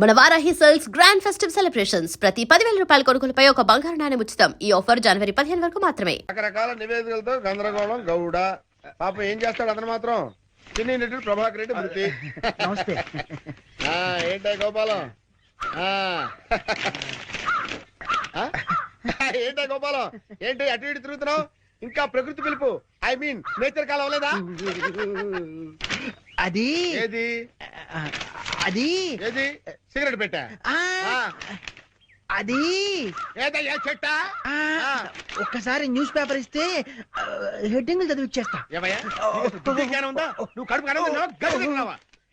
మన Varahi sales grand festive celebrations. ప్రతి పదివేల రూపాయల కొనుగోలుపై ఒక బంగారు నాణెం ఉచితం. ఈ ఆఫర్ జనవరి పదిహేను వరకు మాత్రమే. రకరకాల నివేదికలతో గందరగోళం గౌడ. పాపం ఏం చేస్తాడు అతను మాత్రం? చిన్ని నటుడు ప్రభాకర్ రెడ్డి మృతి. నమస్తే. ఆ, ఏంటా గోపాలం? ఆ. ఆ? ఏంటా గోపాలం? ఏంటి అటు ఇటు తిరుగుతున్నావు? ఇంకా ప్రకృతి పిలుపు. ఐ మీన్ నేచర్ కాలం లేదా అది? ఏది? అది? ఏది? సిగరెట్ పెట్టా. అది? ఏదయ్యా చెట్టా. ఒక్కసారి న్యూస్ పేపర్ ఇస్తే హెడ్డింగ్ చదివి ఇచ్చేస్తా ఏమయ్యా? నీకు బుద్ధి జ్ఞానం ఉందా? నువ్వు కడుపు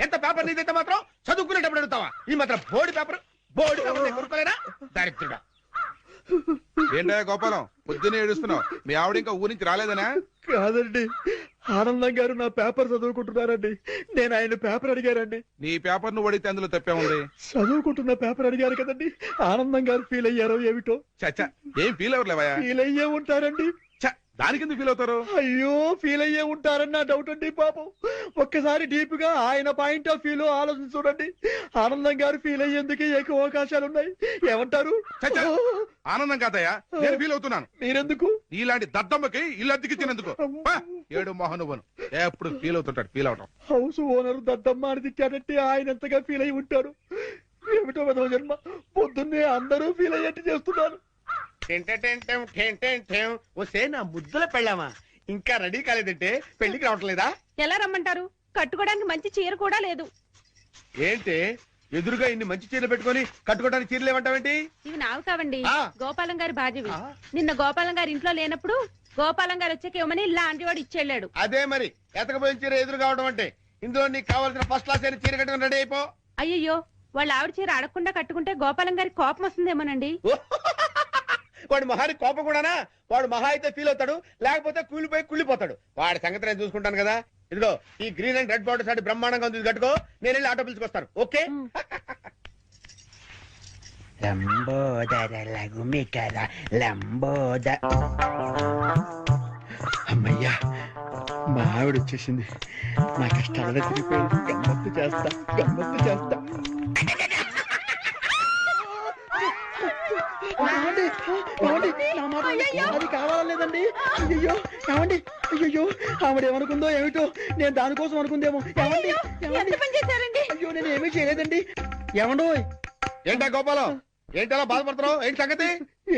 ఎంత పేపర్ నీదైతే మాత్రం చదువుకునేటప్పుడు అడుగుతావా? ఈ మాత్రం బోర్డు పేపర్ బోర్డు కొనుక్కోలేనా దరిద్రుడా ఏంటయ్యా గోపాలం పొద్దున్నే ఏడుస్తున్నావు. మీ ఆవిడ ఇంకా ఊరి నుంచి రాలేదనా? కాదండి. ఆనందం గారు నా పేపర్ చదువుకుంటున్నారండి. నేను ఆయన పేపర్ అడిగారండి. నీ పేపర్ నువ్వు అడిగితే అందులో తప్పే ఉంది? చదువుకుంటున్న పేపర్ అడిగారు కదండి. ఆనందం గారు ఫీల్ అయ్యారో ఏమిటో? చచ్చా ఏం ఫీల్ అవ్వలేవయ్యా ఫీల్ అయ్యే ఉంటారండి. దానికి ఎందుకు ఫీల్ అవుతారు? అయ్యో ఫీల్ అయ్యే ఉంటారని నా డౌట్ అండి పాపం ఒక్కసారి డీప్గా ఆయన పాయింట్ ఆఫ్ వ్యూ లో ఆలోచించి చూడండి. ఆనందం గారు ఫీల్ అయ్యేందుకు ఎక్కువ అవకాశాలు ఉన్నాయి. ఏమంటారు? చచ్చా ఆనందం కాదయ్యా. నేను ఫీల్ అవుతున్నాను. మీరెందుకు? నీలాంటి దద్దమ్మకి ఇల్లు అద్దెకిచ్చినందుకు. పా, ఏడు మోహనువను ఎప్పుడు ఫీల్ అవుతుంటాడు ఫీల్ అవటం. హౌస్ ఓనర్ దద్దమ్మ అని తిట్టాడంటే ఆయన ఎంతగా ఫీల్ అయి ఉంటాడు? ఏమిటో విధవ జన్మ. పొద్దున్నే అందరూ ఫీల్ అయ్యేట్టు చేస్తున్నారు. వస్తే నా ముద్దుల పెళ్ళామా? ఇంకా రెడీ కాలేదంటే పెళ్ళికి రావట్లేదా? ఎలా రమ్మంటారు? కట్టుకోవడానికి మంచి చీర కూడా లేదు. ఏంటి? ఎదురుగా ఇన్ని మంచి చీరలు పెట్టుకొని కట్టుకోవడానికి చీరలు ఏమంటావేంటి? ఇవి నావి కావండి. గోపాలం గారి బాధ్యవి. నిన్న గోపాలం గారి ఇంట్లో లేనప్పుడు గోపాలం గారు వచ్చాక ఇవ్వమని లాంటి వాడు ఇచ్చెళ్ళాడు. అదే మరి. ఎతకపోయిన చీర ఎదురు కావడం అంటే ఇందులో నీకు కావాల్సిన ఫస్ట్ క్లాస్ అయిన చీర కట్టుకుని రెడీ అయిపో. అయ్యయ్యో వాళ్ళ ఆవిడ చీర అడగకుండా కట్టుకుంటే గోపాలం గారి కోపం వస్తుందేమోనండి. వాడు మహాని కోపం కూడానా? వాడు మహా అయితే ఫీల్ అవుతాడు లేకపోతే కూలిపోయి కుళ్ళిపోతాడు. వాడి సంగతి నేను చూసుకుంటాను కదా. ఇదిగో ఈ గ్రీన్ అండ్ రెడ్ బార్డర్ సాటి బ్రహ్మాండంగా ఉంది కట్టుకో. నేను వెళ్ళి ఆటో పిలుచుకొస్తాను ఓకే. లంబోదర లఘుమికర లంబోద. అమ్మయ్యా మా ఆవిడ వచ్చేసింది. నా కష్టాలనే తిరిగిపోయింది గమ్మత్తు చేస్తా గమ్మత్తు చేస్తా. ఏమండి? ఏమండి? నా మాట. అది కావాలలేదండి అయ్యో ఏమండి? అయ్యో ఆవిడ ఏమనుకుందో ఏమిటో నేను దానికోసం అనుకుందేమో. ఏమండి? అయ్యో నేను ఏమీ చేయలేదండి. ఏమండో ఏంటా గోపాలం? ఏంటి అలా బాధపడుతున్నావు? ఏంటి సంగతి?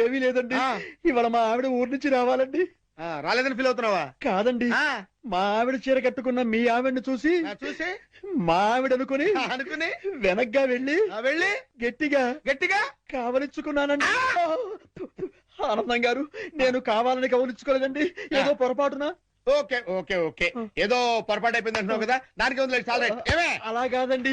ఏమీ లేదండి. ఇవాళ మా ఆవిడ ఊరి నుంచి రావాలండి. ఆ, రాలేదని ఫీల్ అవుతున్నావా? కాదండి. ఆ, మా ఆవిడ చీర కట్టుకున్న మీ ఆవిడని చూసి చూసి? మా ఆవిడ అనుకుని? అనుకుని వెనక్గా వెళ్ళి వెళ్ళి? గట్టిగా గట్టిగా? కావలించుకున్నానండి ఆనందం గారు నేను కావాలని కవలించుకోలేదండి ఏదో పొరపాటున ఓకే ఓకే ఓకే. ఏదో పొరపాటు అయిపోయింది అంటున్నావు కదా దానికి ఉంది చాలా ఏమే? అలా కాదండి.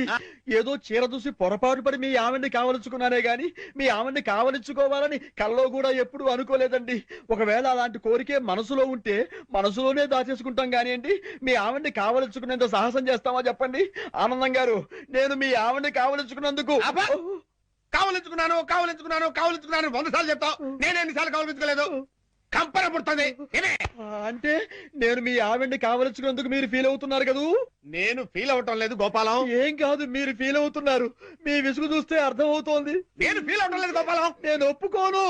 ఏదో చీర చూసి పొరపాటు పడి మీ ఆవిడ్ని కావలించుకున్నానే గాని మీ ఆవిడ్ని కావలించుకోవాలని కల్లో కూడా ఎప్పుడు అనుకోలేదండి. ఒకవేళ అలాంటి కోరికే మనసులో ఉంటే మనసులోనే దాచేసుకుంటాం కానివ్వండి మీ ఆవిడ్ని కావలించుకునేంత సాహసం చేస్తామా చెప్పండి? ఆనందం గారు నేను మీ ఆవిడ్ని కావలించుకున్నందుకు! కావలించుకున్నాను కావలించుకున్నాను కావలించుకున్నాను. వంద సార్లు చెప్తావు. నేను ఎన్నిసార్లు కావలించుకోలేదు? కంపన పుడుతుంది. అంటే నేను మీ ఆవిడ్ని కావలించుకున్నందుకు మీరు ఫీల్ అవుతున్నారు కదూ? నేను ఫీల్ అవటం లేదు గోపాలం. ఏం కాదు మీరు ఫీల్ అవుతున్నారు. మీ విసుగు చూస్తే అర్థం అవుతోంది నేను ఫీల్ అవటం లేదు గోపాలం. నేను ఒప్పుకోను.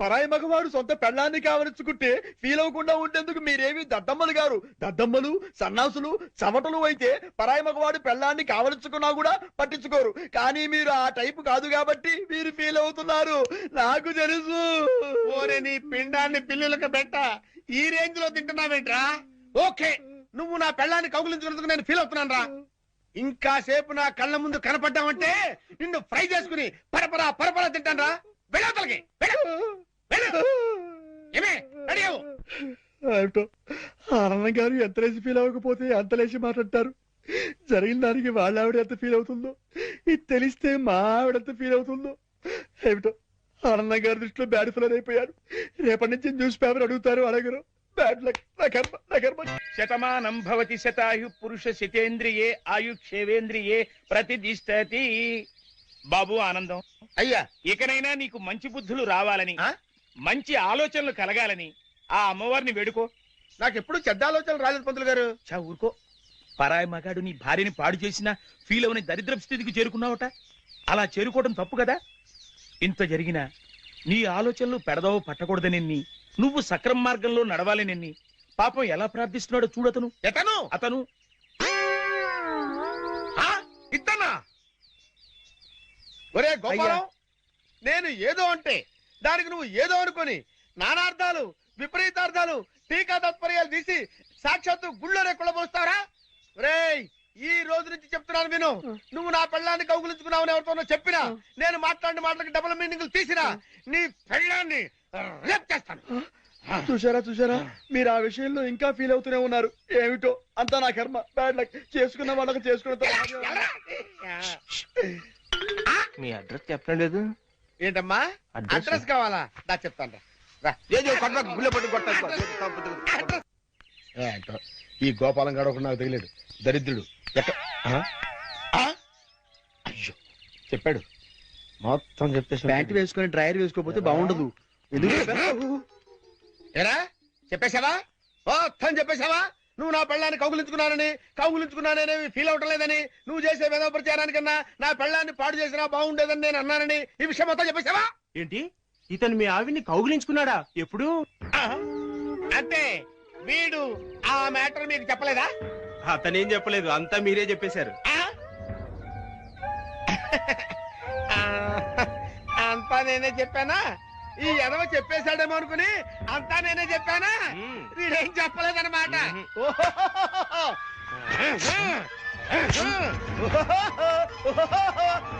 పరాయి మగవాడు సొంత పెళ్ళాన్ని కావలించుకుంటే ఫీల్ అవ్వకుండా ఉండేందుకు మీరేమి దద్దమ్మలు గారు. దద్దమ్మలు సన్నాసులు చవటలు అయితే పరాయి మగవాడు పెళ్ళాన్ని కావలించుకున్నా కూడా పట్టించుకోరు. కానీ మీరు ఆ టైపు కాదు కాబట్టి మీరు ఫీల్ అవుతున్నారు. నాకు తెలుసు. ఓరే నీ పిండాన్ని పిల్లులకు పెట్ట. ఈ రేంజ్లో తింటున్నావేంట్రా? ఓకే నువ్వు నా పెళ్ళాన్ని కౌగులించుకున్నందుకు నేను ఫీల్ అవుతున్నాను రా ఇంకా సేపు నా కళ్ళ ముందు కనపడ్డామంటే నిన్ను ఫ్రై చేసుకుని పరపరా పరపరా తింటాను రా వెళ్ళవతలకి ఏమే రెడీ అవ్వు. ఏమిటో ఆనందం గారు ఎంత లేచి ఫీల్ అవ్వకపోతే అంత లేచి మాట్లాడతారు. జరిగిన దానికి వాళ్ళ ఆవిడ ఎంత ఫీల్ అవుతుందో ఇది తెలిస్తే మా ఆవిడ ఎంత ఫీల్ అవుతుందో. ఏమిటో ఆనందం గారి దృష్టిలో బ్యాడ్ ఫిలర్ అయిపోయారు. రేపటి నుంచి న్యూస్ పేపర్ అడుగుతారు అడగరు. శతమానం భవతి శతాయు పురుష శతేంద్రియే ఆయుక్షేవేంద్రియే ప్రతిదిష్టతి బాబు ఆనందం. అయ్యా. ఇకనైనా నీకు మంచి బుద్ధులు రావాలని? మంచి ఆలోచనలు కలగాలని ఆ అమ్మవారిని వేడుకో. నాకు ఎప్పుడు చెడ్డ ఆలోచనలు రాలేదు పంతులు గారు. చా ఊరుకో. పరాయి మగాడు నీ భార్యని పాడు చేసినా ఫీల్ అవని దరిద్రపు స్థితికి చేరుకున్నావట? అలా చేరుకోవడం తప్పు కదా? ఇంత జరిగినా నీ ఆలోచనలు పెడదవ పట్టకూడదనెన్ని నువ్వు సక్రమ మార్గంలో నడవాలనెన్ని పాపం ఎలా ప్రార్థిస్తున్నాడో చూడతను ఎతను? అతను? ఇతనా? ఒరే గోపాలం నేను ఏదో అంటే దానికి నువ్వు ఏదో అనుకొని నానార్థాలు విపరీతార్థాలు టీకా తత్పర్యాలు తీసి సాక్షాత్తు గుళ్ళోనే కుళ్ళబోస్తారా ఒరేయ్ ఈ రోజు నుంచి చెప్తున్నాను విను. నువ్వు నా పెళ్ళాన్ని కౌగులించుకున్నావని ఎవరితోనో చెప్పినా నేను మాట్లాడిన మాటలకి డబుల్ మీనింగ్ తీసినా నీ పెళ్ళాన్ని రేప్ చేస్తాను. చూసారా చూసారా మీరు ఆ విషయంలో ఇంకా ఫీల్ అవుతూనే ఉన్నారు. ఏమిటో? అంతా నా కర్మ. బ్యాడ్ లక్ చేసుకున్న వాళ్ళకి చేసుకున్న మీ అడ్రస్ చెప్పడం లేదు. ఏంటమ్మా? Address? అడ్రస్ కావాలా? దా చెప్తాను రా. ఏంటో? ఈ గోపాలం గడ ఒకడు నాకు తగిలాడు దరిద్రుడు. ఎక్క- ఆ? ఆ? అయ్యో. చెప్పాడు. మొత్తం చెప్పేసి ప్యాంట్ వేసుకొని డ్రైయర్ వేసుకోకపోతే బాగుండదు. ఎందుకు చెప్పేశావా? మొత్తం చెప్పేశావా? నువ్వు నా పెళ్ళాన్ని కౌగులించుకున్నానని కౌగులించుకున్నానని ఫీల్ అవటం లేదని నువ్వు చేసే వేద ప్రచారానికన్నా నా పెళ్ళాన్ని పాడు చేసినా బాగుండేదని నేను అన్నానని ఈ విషయం మొత్తం చెప్పేశావా? ఏంటి? ఇతను మీ ఆవిడ్ని కౌగిలించుకున్నాడా? ఎప్పుడు? అంటే వీడు ఆ మ్యాటర్ మీకు చెప్పలేదా? అతనేం చెప్పలేదు అంతా మీరే చెప్పేశారు. అంతా నేనే చెప్పానా? ఈ ఎదవ చెప్పేశాడేమో అనుకుని అంతా నేనే చెప్పానా. వీడేం చెప్పలేదన్నమాట.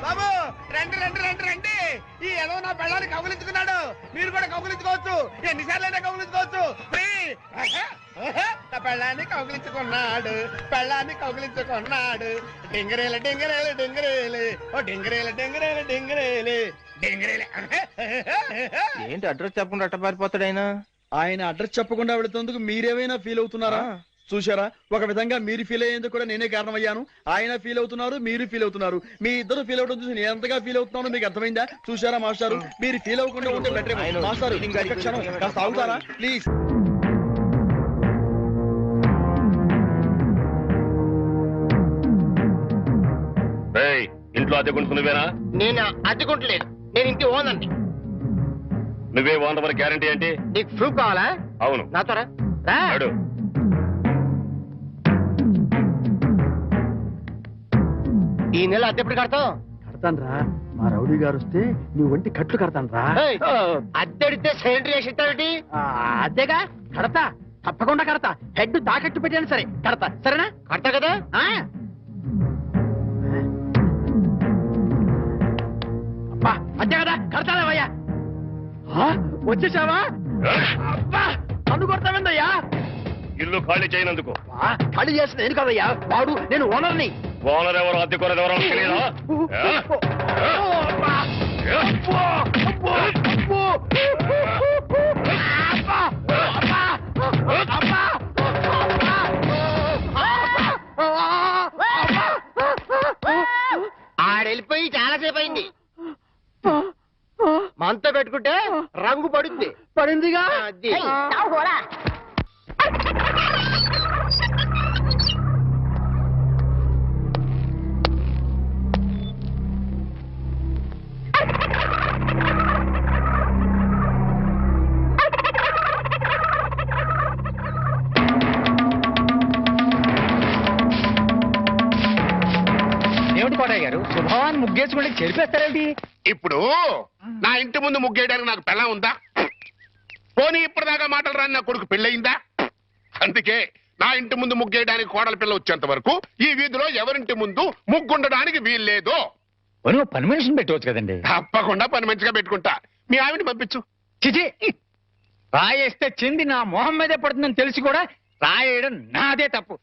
బాబు రండి రండి రండి రండి. ఈ ఎదవ నా పెళ్ళాన్ని కౌగులించుకున్నాడు. మీరు కూడా కౌగులించుకోవచ్చు. ఎన్నిసార్లైనా కౌగులించుకోవచ్చు. ఫ్రీ. నా పెళ్ళాన్ని కౌగులించుకున్నాడు. పెళ్ళాన్ని కౌగులించుకున్నాడు. డింగరేల డింగరేల డింగరేలు. ఓ డింగరేల డింగరేల డింగరేలు డింగరేల. ఏంటి అడ్రస్ చెప్పకుండా అట్ట పారిపోతాడు ఆయన? ఆయన అడ్రస్ చెప్పకుండా వెళుతున్నందుకు మీరేమైనా ఫీల్ అవుతున్నారా? చూసారా ఒక విధంగా మీరు ఫీల్ అయ్యేందుకు కూడా నేనే కారణమయ్యాను. ఆయన ఫీల్ అవుతున్నారు మీరు ఫీల్ అవుతున్నారు. మీ ఇద్దరు ఫీల్ అవడం చూసి నేను ఎంతగా ఫీల్ అవుతున్నానో మీకు అర్థమైందా? చూసారా మాస్టారు? మీరు ఫీల్ అవ్వకుండా ఉంటే బెటర్ మాస్టారు క్షణం కాస్త ఆగుతారా? ప్లీజ్ ఇంట్లో అద్దెకుంటు నువ్వేనా? నేను? అడ్డుకుంటలేదు నేను ఇంటి ఓనండి నువ్వే ఓనర్ గ్యారంటీ ఏంటి? నీకు ప్రూఫ్ కావాలా? అవును. నాతో రా. రా. అడు ఈ నెల అద్దెప్పుడు కడతావు? కడతాను రా మా రౌడీ గారు వస్తే నీ ఒంటి కట్లు కడతాను రా అద్దెడితే సెంట్రీ వేసి ఇస్తావేంటి అదేగా. కడతా. తప్పకుండా కడతా. హెడ్ తాకట్టు పెట్టాను సరే కడతా. సరేనా? కడతా కదా? ఆ? అంతే కదా కడతాలేవయ్యా? వచ్చేసావా అబ్బా నన్ను కొడతావేందయ్యా ఇల్లు ఖాళీ చేయనందుకు ఆ, ఖాళీ చేసిన నేను కదయ్యా వాడు నేను ఓనర్ని ఓనర్ ఎవరు అద్దెకోనర్ ఎవరో తెలియదా ఏ? అబ్బా! అబ్బో! అబ్బో! మనతో పెట్టుకుంటే రంగు పడుద్ది. పడిందిగా? అది. ఏమిటి కోటయ్య గారు? శుభవాన్ ముగ్గేసుకుంటే చెరిపేస్తారేంటి? ఇప్పుడు నా ఇంటి ముందు ముగ్గేయడానికి నాకు పెళ్ళం ఉందా? పోనీ ఇప్పటిదాకా మాటలు రాని నా కొడుకు పెళ్ళయిందా? అందుకే నా ఇంటి ముందు ముగ్గేయడానికి కోడల పిల్ల వచ్చేంత వరకు ఈ వీధిలో ఎవరింటి ముందు ముగ్గుండడానికి వీల్లేదు. పని మనిషిని పెట్టవచ్చు కదండి. తప్పకుండా పని మంచిగా పెట్టుకుంటా. మీ ఆవిడ పంపించు. చిచి రాయేస్తే చింది నా మొహం మీదే పడుతుందని తెలిసి కూడా రాయేయడం నాదే తప్పు.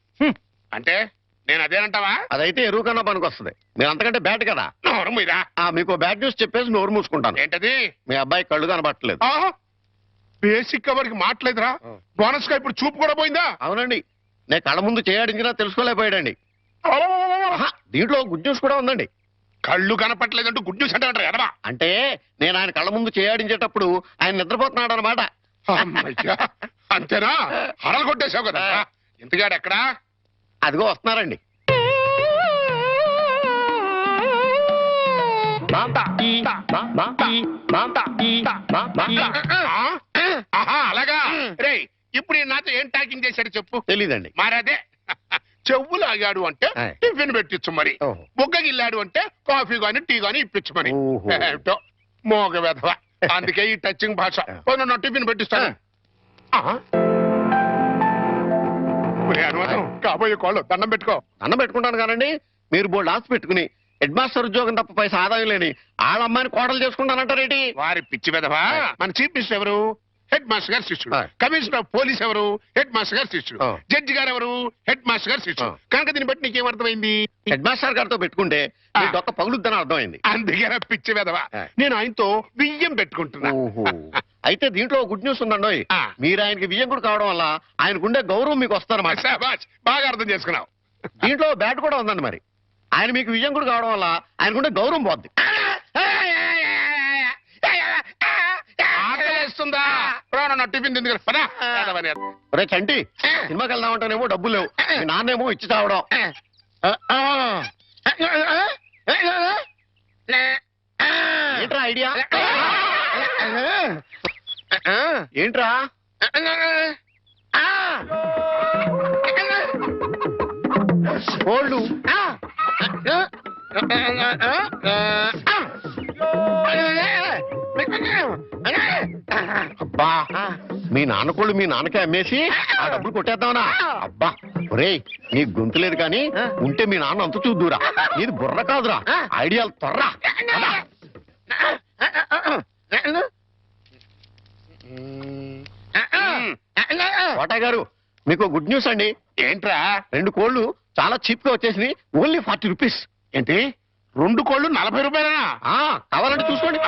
అంటే? నేను అదేనంటావా అదైతే ఎరువు కన్నా పనికి వస్తుంది మీరు అంతకంటే బ్యాట్ కదా. నోరు మీరా ఆ మీకు బ్యాడ్ న్యూస్ చెప్పేసి నోరు మూసుకుంటాను. ఏంటది? మీ అబ్బాయి కళ్ళు కనబట్టలేదు. బేసిక్ ఎవరికి మాట్లేదురా బోనస్గా ఇప్పుడు చూపు కూడా పోయిందా? అవునండి. నేను కళ్ళ ముందు చేయాడించినా తెలుసుకోలేకపోయాడండి. దీంట్లో గుడ్ న్యూస్ కూడా ఉందండి. కళ్ళు కనపట్లేదంటూ గుడ్ న్యూస్ అంటే ఎడమా అంటే నేను ఆయన కళ్ళ ముందు చేయాడించేటప్పుడు ఆయన నిద్రపోతున్నాడు అనమాట. అంతేనా? హరలు కొట్టేశావు కదా. ఇంతగాడు ఎక్కడా అదిగో వస్తున్నారండి. అలాగా? రే ఇప్పుడు నాతో ఏం టాకింగ్ చేశాడు చెప్పు. తెలీదండి. మరదే. చెవులు ఆగాడు అంటే. టిఫిన్ పెట్టించు మరి. బుగ్గగిల్లాడు అంటే కాఫీ గాని టీ గాని ఇప్పించు మరి. ఏమిటో? మోగ వెధవ. అందుకే ఈ టచింగ్ భాష. టిఫిన్ పెట్టిస్తాను. ఒరే కాబోయే కోళ్ళు దండం పెట్టుకో. అన్నం పెట్టుకుంటాను కానండి మీరు బోల్డ్ ఆస్తి పెట్టుకుని హెడ్ మాస్టర్ ఉద్యోగం తప్ప పైసా ఆదాయం లేని వాళ్ళ అమ్మాయిని కోడలు చేసుకుంటానంటారేంటి? వారి పిచ్చి ఆయ్. మన చీఫ్ మినిస్టర్ ఎవరు? హెడ్ మాస్టర్ గారు శిష్యుడు. కమిషనర్ ఆఫ్ పోలీస్ ఎవరు హెడ్ మాస్టర్ గారు శిష్యుడు ఆ. జడ్జి గారు ఎవరు హెడ్ మాస్టర్ గారు శిష్యుడు ఆ. కనుక దీన్ని బట్టి నీకేం అర్థమైంది హెడ్ మాస్టర్ గారితో పెట్టుకుంటే మీ ఆ. డొక్క పగులుద్దని అర్థమైంది అందుకే పిచ్చి ఆయ్. నేను ఆయనతో బియ్యం పెట్టుకుంటున్నా ఓహో అయితే దీంట్లో గుడ్ న్యూస్ ఉందండి ఆ. మీరు ఆయనకి వియ్యంకుడు కావడం వల్ల ఆయనకుండే గౌరవం మీకు వస్తారన్నమాట శాబాష్. బాగా అర్థం చేసుకున్నావు దీంట్లో బ్యాట్ కూడా ఉందండి మరి ఆయన మీకు వియ్యంకుడు కావడం వల్ల ఆయనకుండే గౌరవం పోద్ది నా టిఫిన్ తింది. పద. రే చంటి సినిమాకి వెళ్దామంటేనేమో డబ్బులు లేవు మీ నాన్నేమో ఇచ్చి ఆ. ఏంట్రా ఐడియా ఏంట్రా కోళ్ళు అబ్బా మీ నాన్న కోళ్ళు మీ నాన్నకే అమ్మేసి ఆ డబ్బులు కొట్టేద్దామనా? అబ్బా ఒరేయ్ నీ గొంతు లేదు కానీ ఉంటే మీ నాన్న అంత చూద్దురా. నీది బుర్ర కాదురా. ఐడియాలు త్వర్రా. కోటయ్య గారు మీకు గుడ్ న్యూస్ అండి. ఏంట్రా రెండు కోళ్ళు చాలా చీప్గా వచ్చేసినాయి. Only forty rupees. ఏంటి? రెండు కోళ్ళు నలభై రూపాయలనా? ఆ. కావాలంటే చూసుకోండి.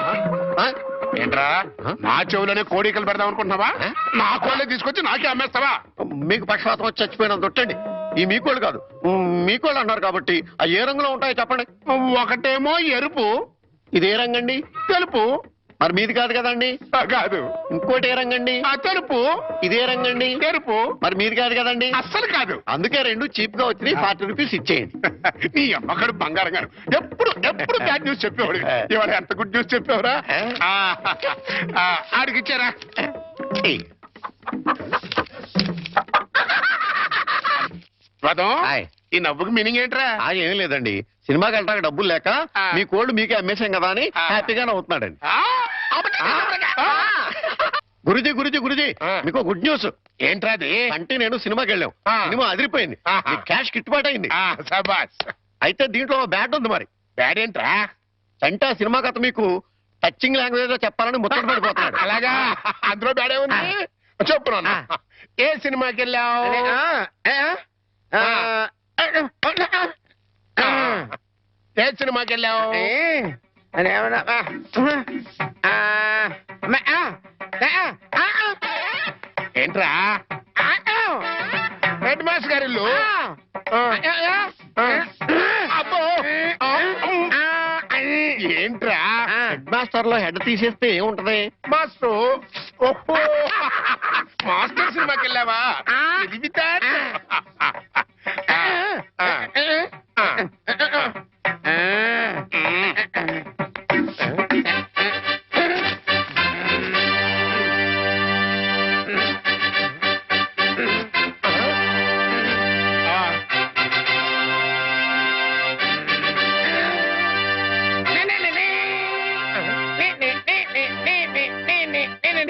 ఏంట్రా? నా చెవులోనే కోడికలు పెడదాం అనుకుంటున్నావా? నా కోళ్ళే తీసుకొచ్చి నాకే అమ్మేస్తావా? మీకు పక్షపాతం వచ్చి చచ్చిపోయినంత తొట్టండి ఈ మీకోళ్ళు కాదు. మీకోళ్ళు అన్నారు కాబట్టి ఆ ఏ రంగులో ఉంటాయో చెప్పండి. ఒకటేమో ఎరుపు. ఇది ఏ రంగండి? తెలుపు. మరి మీది కాదు కదండి? కాదు. ఇంకోటి ఏ రంగండి? ఆ తెలుపు. ఇదే రంగండి. ఎరుపు మరి మీది కాదు కదండి? అస్సలు కాదు. అందుకే రెండు చీప్గా వచ్చినాయి ఫార్టీ రూపీస్ ఇచ్చేయండి. నీ అమ్మగారు బంగారం గారు. ఎప్పుడు ఎప్పుడు బ్యాడ్ న్యూస్ చెప్పేవాడు ఇవాళ ఎంత గుడ్ న్యూస్ చెప్పేవరా? ఆడికి ఇచ్చారా ఏయ్, రథం. ఈ నవ్వుకి మీనింగ్ ఏంట్రా? ఏం లేదండి. సినిమాకి వెళ్ళడానికి డబ్బులు లేక. మీ కోళ్ళు మీకే అమ్మేశాం కదా అని. హ్యాపీగా నవ్వుతున్నాడండి. గురుజీ గురుజీ గురుజీ. మీకు గుడ్ న్యూస్. ఏంట్రా అది? అంటే నేను సినిమాకి వెళ్ళాం. సినిమా అదిరిపోయింది. క్యాష్ గిట్టుబాటు అయింది అయితే దీంట్లో బ్యాట్ ఉంది మరి. బ్యాడ్ ఏంట్రా అంటే సినిమా కథ మీకు టచింగ్ లాంగ్వేజ్లో చెప్పాలని ముచ్చట పడిపోతున్నాడు. అలాగా? అందులో బ్యాడే ఉంది. చెప్పు ఏ సినిమాకి వెళ్ళావు ఏ సినిమాకి వెళ్ళావు ఏంట్రా? హెడ్ మాస్టర్ గారి ఇల్లు? ఆ. అబ్బో. ఏంట్రా? హెడ్ మాస్టర్లో హెడ్ తీసేస్తే ఏముంటది? మాస్టర్. మాస్టర్ సినిమాకి వెళ్ళావా?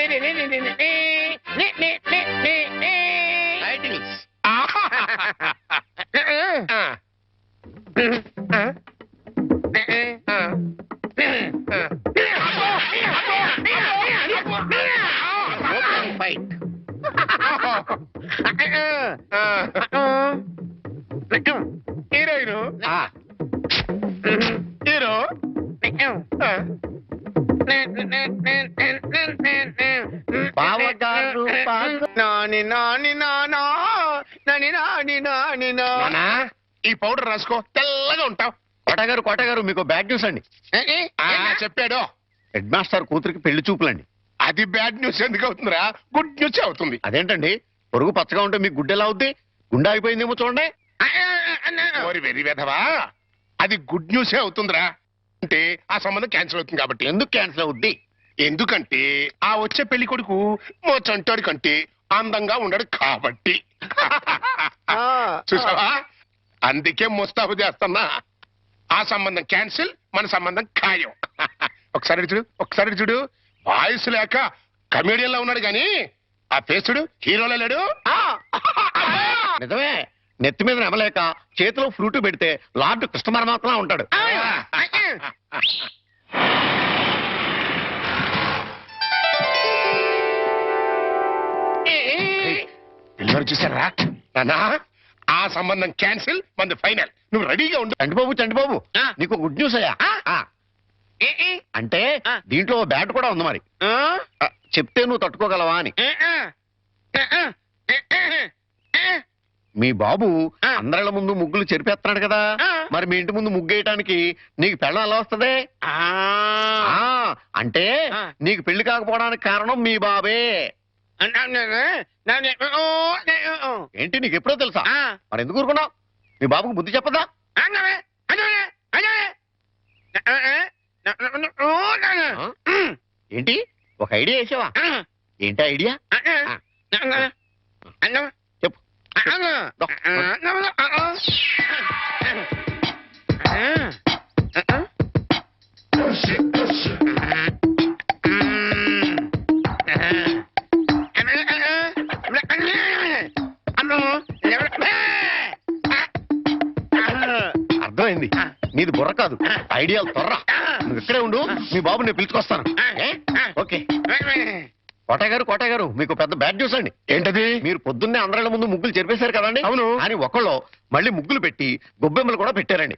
miren, రాసుకో. తెల్లగా ఉంటావు. కోటగారు కోటగారు మీకు బ్యాడ్ న్యూస్ అండి. చెప్పాడు. హెడ్ మాస్టర్ కూతురికి పెళ్ళి చూపులండి. అది బ్యాడ్ న్యూస్ ఎందుకు అవుతుందిరా? గుడ్ న్యూస్ అవుతుంది. అదేంటండి? పొరుగు పచ్చగా ఉంటే మీకు గుడ్డెలా అవుద్ది? గుండె అయిపోయిందేమో చూడండి. ఓరి వెరీ వెధవా. అది గుడ్ న్యూసే అవుతుందిరా? అంటే ఆ సంబంధం క్యాన్సిల్ అవుతుంది కాబట్టి. ఎందుకు క్యాన్సిల్ అవుద్ది? ఎందుకంటే ఆ వచ్చే పెళ్ళి కొడుకు మా చంటాడి కంటే అందంగా ఉండడు కాబట్టి. చూసావా? అందుకే ముస్తాబు చేస్తున్నా. ఆ సంబంధం క్యాన్సిల్ మన సంబంధం ఖాయం. ఒకసారి చూడు ఒకసారి చూడు. వాయిస్ లేక కమేడియన్లో ఉన్నాడు గాని ఆ ఫేస్ చూడు హీరోలో లేడు. నిజమే నెత్తి మీద నెమలేక చేతిలో ఫ్రూట్ పెడితే లార్డ్ కృష్ణ పరమాత్మ ఉంటాడు చూసారా నాన్నా ఆ సంబంధం క్యాన్సిల్ మంది ఫైనల్. నువ్వు రెడీగా ఉండు. చంటిబాబు చంటిబాబు ఆ. నీకు గుడ్ న్యూస్ అయ్యా. ఆ. అంటే ఆ. దీంట్లో బ్యాట్ కూడా ఉంది మరి. ఆ, చెప్తే నువ్వు తట్టుకోగలవా అని. మీ బాబు ఆ. అందరిళ్ళ ముందు ముగ్గులు చెరిపేస్తున్నాడు కదా. ఆ. మరి మీ ఇంటి ముందు ముగ్గు వేయటానికి నీకు పెళ్ళం ఎలా వస్తది? ఆ అంటే ఆ. నీకు పెళ్ళి కాకపోవడానికి కారణం మీ బాబే. ఏంటి నీకు ఎప్పుడో తెలుసా? మరి ఎందుకు ఊరుకున్నావు? మీ బాబుకు బుద్ధి చెప్పదా? ఏంటి? ఒక ఐడియా వేసావా? ఏంటి ఐడియా? చెప్పు నీది బుర్ర కాదు. ఐడియాలు తొర్ర నువ్వు ఇక్కడే ఉండు మీ బాబు నేను పిలుచుకొస్తాను? ఓకే. కోటయ్య గారు కోటయ్య గారు మీకు పెద్ద బ్యాడ్ న్యూస్ అండి. ఏంటది? మీరు పొద్దున్నే అందరిళ్ళ ముందు ముగ్గులు చెరిపేశారు కదండి. అవును. అని ఒకళ్ళు మళ్ళీ ముగ్గులు పెట్టి గొబ్బెమ్మలు కూడా పెట్టారండి.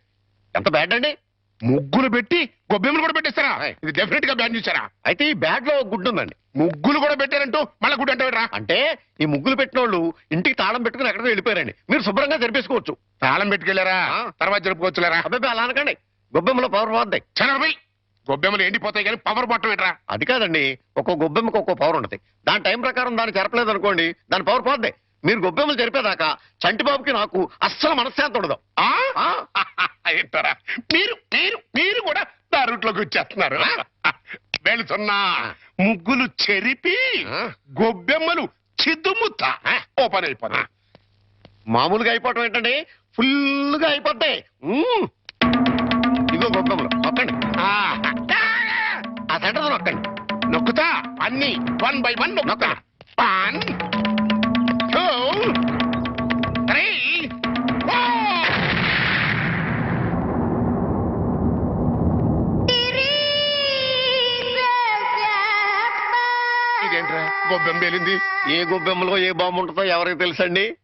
ఎంత బ్యాడ్ అండి? ముగ్గులు పెట్టి గొబ్బెమ్మలు కూడా పెట్టేస్తారా. ఇది డెఫినెట్గా బ్యాన్ చేశారా? అయితే ఈ బ్యాడ్లో గుడ్ ఉందండి. ముగ్గులు కూడా పెట్టారంటూ మళ్ళా గుడ్డు అంటారా అంటే ఈ ముగ్గులు పెట్టిన వాళ్ళు ఇంటికి తాళం పెట్టుకుని ఎక్కడికో వెళ్ళిపోయారండి. మీరు శుభ్రంగా జరిపేసుకోవచ్చు. తాళం పెట్టుకెళ్ళారా. తర్వాత జరుపుకోవచ్చులేరా? అబ్బాయి అలా అనకండి. గొబ్బెమ్మలో పవర్ పోద్దాయి చనబై గొబ్బెమ్మలు ఎండిపోతాయి కానీ పవర్ బట్టం ఏంట్రా అది కాదండి ఒక్కో గొబ్బెమ్మకి ఒక్కో పవర్ ఉంటుంది. దాని టైం ప్రకారం దాన్ని చెరపలేదు అనుకోండి దాని పవర్ పోద్ది. మీరు గొబ్బెమ్మలు జరిపేదాకా చంటిబాబుకి నాకు అస్సలు మనశ్శాంతి ఉండదు. ఆ? ఏంటారా? మీరు మీరు మీరు కూడా నా రూట్లోకి వచ్చేస్తున్నారు వెళుతున్నా ముగ్గులు చెరిపి ఆ? గొబ్బెమ్మలు చిద్దుముత్త ఓపెన్ అయిపోతా మామూలుగా అయిపోవటం ఏంటండి? ఫుల్గా అయిపోతాయి మ్మ్. ఇదిగో గొబ్బెమ్మలు నొక్కండి. ఆ. సెంటర్ నొక్కండి. నొక్కుతా? అన్ని వన్ బై వన్ నొక్కుతా. పేలింది ఏ గొబ్బెమ్మలో ఏ బాంబు ఉంటుందో ఎవరికి తెలుసండి?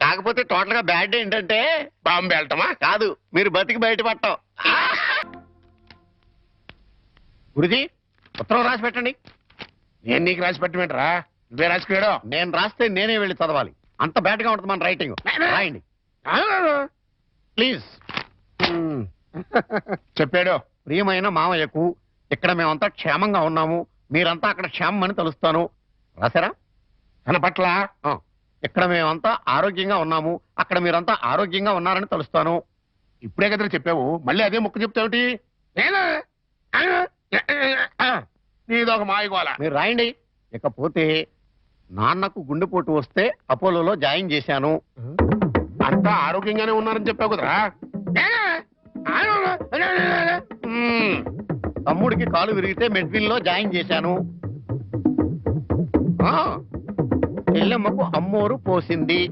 కాకపోతే టోటల్గా బ్యాడ్ ఏంటంటే బాంబు వెళ్ళటమా? కాదు మీరు బతికి బయటపడటం. గురుజీ ఉత్తరం రాసి పెట్టండి. నేను నీకు రాసి పెట్టమేంట్రా? నువ్వే రాసుకున్నాడు నేను రాస్తే నేనే వెళ్ళి చదవాలి. అంత బ్యాడ్గా ఉంటుంది మన రైటింగ్ రాయండి. Please hmm. చెప్పాడు. ప్రియమైన మామయ్యకు ఇక్కడ మేమంతా క్షేమంగా ఉన్నాము. మీరంతా అక్కడ క్షేమం అని తలుస్తాను. రాశారా? తన పట్ల. ఇక్కడ మేమంతా ఆరోగ్యంగా ఉన్నాము. అక్కడ మీరంతా ఆరోగ్యంగా ఉన్నారని తలుస్తాను. ఇప్పుడే కదా చెప్పావు. మళ్ళీ అదే ముక్క చెప్తావుటి నీదొక మాయగోల మీరు రాయండి. ఇకపోతే నాన్నకు గుండెపోటు వస్తే అపోలోలో జాయిన్ చేశాను. అంతా ఆరోగ్యంగానే ఉన్నారని చెప్పావు కదరా? మ్మ్. తమ్ముడికి కాలు విరిగితే మెడ్విల్లో జాయిన్ చేశాను. ఆ, చెల్లెమ్మకు అమ్మోరు పోసింది.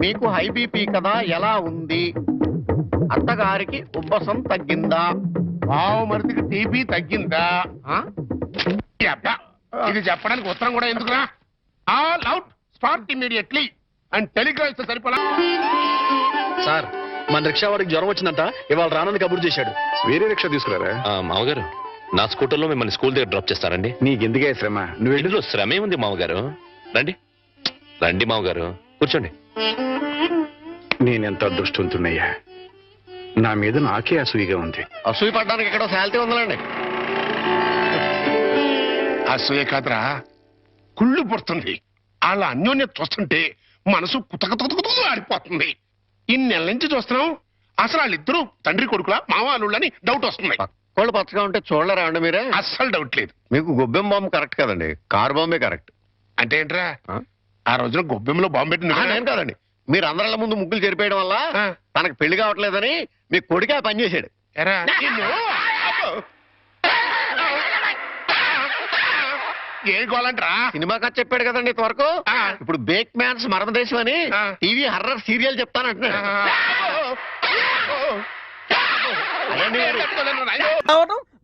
మీకు హై బీపీ కదా ఎలా ఉంది? అత్తగారికి ఉబ్బసం తగ్గిందా? బావు మరిదికి టీబీ తగ్గిందా? ఆ? ఈ అబ్బా, ఇది చెప్పడానికి ఉత్తరం కూడా ఎందుకురా? All out start immediately and telegram ఇస్తే సరిపోలా? సార్ మన రిక్షా వాడికి జ్వరం వచ్చిందంట ఇవాళ రానని కబురు చేశాడు. వేరే రిక్షా తీసుకురారా? మామగారు. నా స్కూటర్లో మిమ్మల్ని స్కూల్ దగ్గర డ్రాప్ చేస్తారండి. నీకెందుకే శ్రమ? నువ్వు ఇందులో శ్రమే ఉంది మామగారు? రండి. రండి మామగారు. కూర్చోండి. నేనెంత అదృష్టవంతున్నయ్యా నా మీద నాకే అసూయగా ఉంది. అసూయ పడ్డానికి ఎక్కడో శాలిటీ ఉందండి అసూయ కాదురా కుళ్ళు పుడుతుంది. వాళ్ళ అన్యోన్యత చూస్తుంటే మనసు కుతకతుకుతుకు ఆడిపోతుంది ఇన్ని నెలల నుంచి చూస్తున్నాం అసలు వాళ్ళిద్దరూ తండ్రి కొడుకులా మామ అల్లుళ్ళని డౌట్ వస్తుంది. పక్కోళ్ళు పచ్చగా ఉంటే చూడలేరా అండి మీరే? అస్సలు డౌట్ లేదు. మీకు గొబ్బెం బాంబు కరెక్ట్ కదండి. కార్ బాంబే కరెక్ట్ అంటే ఏంట్రా? ఆ? రోజున గొబ్బెంలో బాంబు పెట్టింది ఆ, నేను కాదండి. మీరు అందరిళ్ళ ముందు ముగ్గులు చెరిపేయడం వల్ల. తనకు పెళ్ళి కావట్లేదని మీ కొడుకే పని చేశాడు. ఎరా? నిన్ను? అబ్బో. ఏం గోలంట్రా సినిమా కథ చెప్పాడు కదండి ఇంతవరకు. ఇప్పుడు బేక్ మ్యాన్స్ మరమదేశం అని. టీవీ హర్రర్ సీరియల్ చెప్తానంటున్నాడు.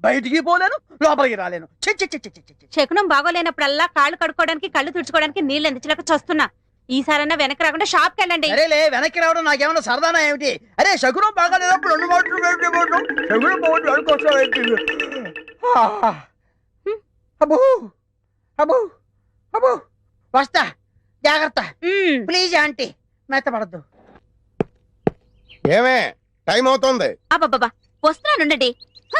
బయటికి పోలేను లోపలికి రాలేను. చి, చి, చి, చి, చి, చి, చి. శకునం బాగోలేనప్పుడల్లా కాళ్ళు కడుక్కోవడానికి కళ్ళు తుడుచుకోవడానికి నీళ్ళు అందించలేక చస్తున్నా. ఈసారన్నా వెనక్కి రాకుండా షాప్కి వెళ్ళండి. సరేలే వెనక్కి రావడం నాకేమన్నా సరదానా ఏమిటి? అరే శకునం బాగాలేనప్పుడు రెండు శకునం బాగుంటుంది. అబ్బో అబ్బో అబ్బో. వస్తా జాగ్రత్త. Please aunty. మెత్తపడద్దు. ఏమే టైం అవుతోంది. అబ్బబ్బబ్బా వస్తున్నానుండండి. హ!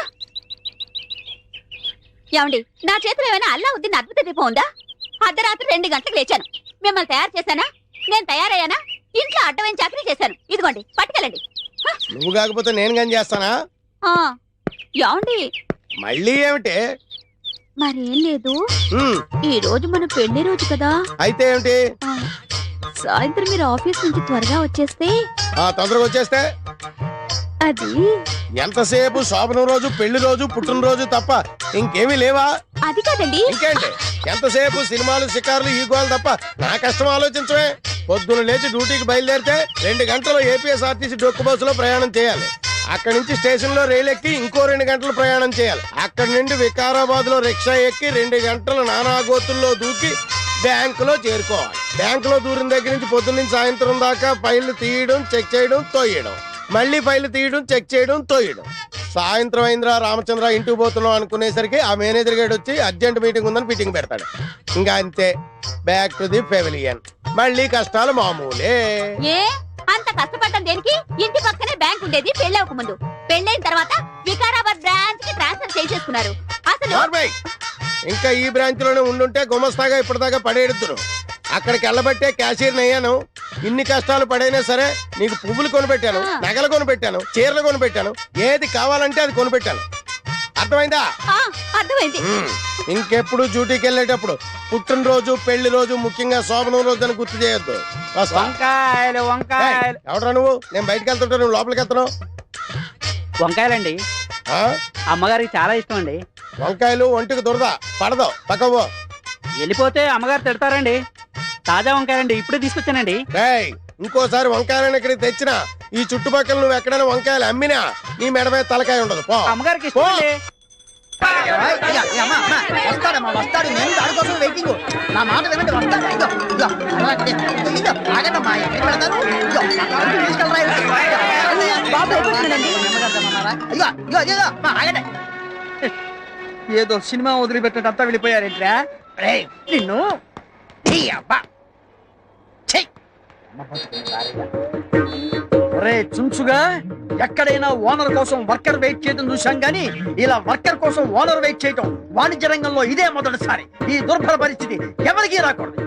ఏమండి నా చేతిలో ఏమైనా అల్లావుద్దీన్ అద్భుత దీపం ఉందా? అర్ధరాత్రి రెండు గంటలకు లేచాను. మిమ్మల్ని తయారు చేశానా? నేను తయారయ్యానా? ఇంట్లో అడ్డమైన చాకరీ చేశాను. ఇదిగోండి పట్టుకెళ్ళండి! నువ్వు కాకపోతే నేను కానీ చేస్తానా? ఆ, ఏమండి? మళ్ళీ ఏమిటి? మరేం లేదు. ఈ రోజు మన పెళ్ళి రోజు కదా. అయితే ఏమిటి? సాయంత్రం మీరు ఆఫీస్ నుంచి త్వరగా వచ్చేస్తే తొందరగా వచ్చేస్తే అది? ఎంతసేపు శోభనం రోజు పెళ్ళి రోజు పుట్టినరోజు తప్ప ఇంకేమీ లేవా? అది కాదండి. ఇంకేంటి? ఎంతసేపు సినిమాలు షికారులు ఈ గోలు తప్ప నా కష్టం ఆలోచించవే. పొద్దున లేచి డ్యూటీకి బయలుదేరితే రెండు గంటలు ఏపీఎస్ఆర్టీసీ డొక్కు బస్సులో ప్రయాణం చేయాలి. అక్కడి నుంచి స్టేషన్లో రైలు ఎక్కి ఇంకో రెండు గంటలు ప్రయాణం చేయాలి. అక్కడి నుండి వికారాబాద్లో రిక్షా ఎక్కి రెండు గంటలు నానాగోతుల్లో దూకి బ్యాంకులో చేరుకోవాలి. బ్యాంకులో దూరిన దగ్గర నుంచి పొద్దున్న నుంచి సాయంత్రం దాకా ఫైళ్ళు తీయడం చెక్ చేయడం తోయడం. మళ్ళీ ఫైల్ తీయడం చెక్ చేయడం తోయడం. సాయంత్రం అయిందిరా రామచంద్ర ఇంటికి పోతున్నాం అనుకునేసరికి ఆ మేనేజర్ గేడ్ వచ్చి అర్జెంట్ మీటింగ్ ఉందని మీటింగ్ పెడతాడు. ఇంకా అంతే. బ్యాక్ టు ది పెవిలియన్ మళ్ళీ కష్టాలు మామూలే. ఏ? అంత కష్టపడ్డం దేనికి? ఇంటి పక్కనే బ్యాంక్ ఉండేది పెళ్ళి ముందు. పెళ్ళైన తర్వాత వికారాబాద్ బ్రాంచ్కి ట్రాన్స్ఫర్ చేసేసుకున్నారు. అసలు నార్మల్. ఇంకా ఈ బ్రాంచ్లోనే ఉండుంటే గుమస్తాగా ఇప్పటిదాకా పడేడుతురు అక్కడికి వెళ్ళబట్టే క్యాషియర్ అయ్యాను ఇన్ని కష్టాలు పడైనా సరే నీకు పువ్వులు కొనిపెట్టాను. నగలు కొనిపెట్టాను చీరలు కొనిపెట్టాను ఏది కావాలంటే అది కొనిపెట్టాను. అర్థమైందా? ఆ, అర్థమైంది. ఇంకెప్పుడు డ్యూటీకి వెళ్ళేటప్పుడు పుట్టినరోజు పెళ్ళి రోజు ముఖ్యంగా శోభనం రోజు అని గుర్తు చేయొద్దు. వస్తా. వంకాయలు ఏయ్, వంకాయలు ఎవడ్రా నువ్వు? నేను బయటకు వెళ్తుంటే నువ్వు లోపలికి వెళ్తున్నావు? వంకాయలండి. ఆ? అమ్మగారికి చాలా ఇష్టం అండి. వంకాయలు ఒంటికి దురద పడదు పక్కవో వెళ్ళిపోతే అమ్మగారు తిడతారండి. తాజా వంకాయలండి ఇప్పుడే తీసుకొచ్చానండి. ఇంకోసారి వంకాయలను ఇక్కడికి తెచ్చినా ఈ చుట్టుపక్కల నువ్వు ఎక్కడైనా వంకాయలు అమ్మినా నీ మెడ మీద తలకాయ ఉండదు పో. అమ్మగారికి పో. ఇష్టం అండి వస్తాడమ్మా వస్తాడు నేను దానికోసం వెయిటింగ్ నా మాట వినండి వస్తాడు. ఇదో ఇదో అలాగే. ఇదో ఆగండమ్మా ఎక్కడికి వెళ్తారు ఇదో తీసుకెళ్ళరా బాబు అయిపోతుందండి ఇదో ఇదో ఇదో అమ్మా, ఆగండి. ఏదో సినిమా వదిలిపెట్టడంతా వెళ్ళిపోయారేంట్రా? రే నిన్ను? నీ చుంచుగా ఎక్కడైనా ఓనర్ కోసం వర్కర్ వెయిట్ చేయడం చూశాం గానీ ఇలా వర్కర్ కోసం ఓనర్ వెయిట్ చేయటం వాణిజ్య రంగంలో ఇదే మొదటిసారి. ఈ దుర్భర పరిస్థితి ఎవరికీ రాకూడదు.